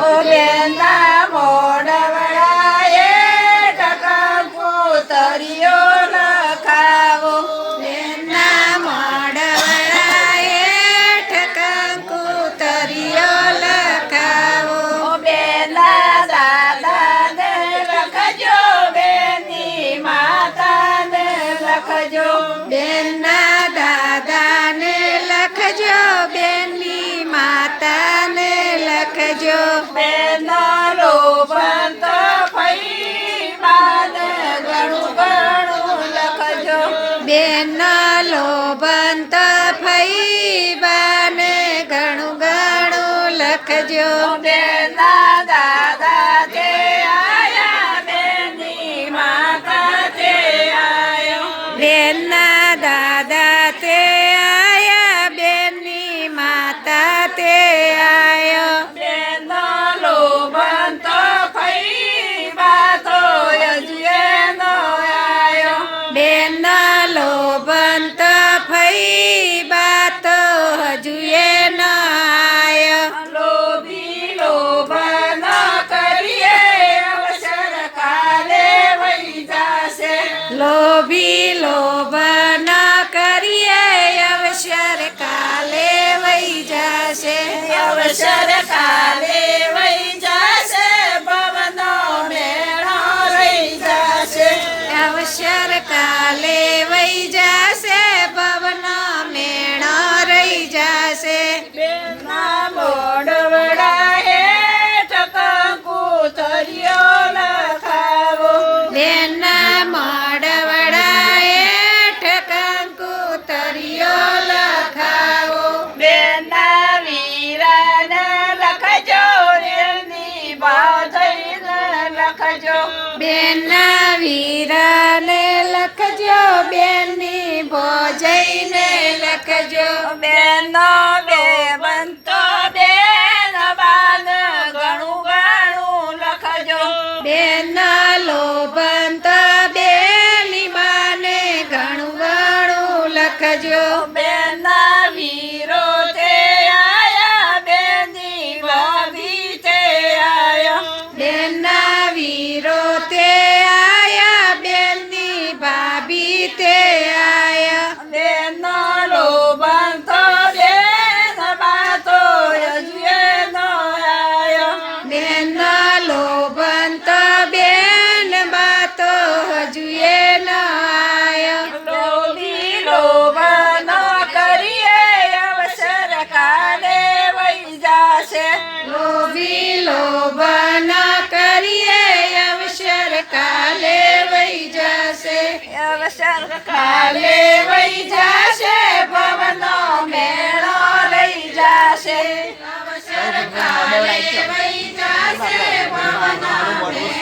બેના મોડવડાએ ટકંકુ તરિયો લખાવો. બેના મોડવડાએ ઠકંકુ તરિયો લખાવો. બેના દાદાને લખજો બેની માતાને લખજો. બેના દાદાને લખજો, બેનની માતાને લખજો બેનારો લોભંત ફઈ બાને ઘણું ઘણું લખજો. બેનનો લોભંત ફઈબાને ઘણું ઘણું લખજો. બેના દાદા લોભી લોભ ન કરીએ અવસર કાલે વહી જશે. અવસર કાલે વહી જશે ભવનો મેળો રહી જાશે. અવસર કાલે વહી જશે બેનના વીરાને લખજો બેની ભોજઈને લખજો. બેનો બે બંતો બેન બાન ઘણું ઘણું લખજો. બેનના લોભંત બેની માને ઘણું ઘણું લખજો. બેના ter જાશે અવસર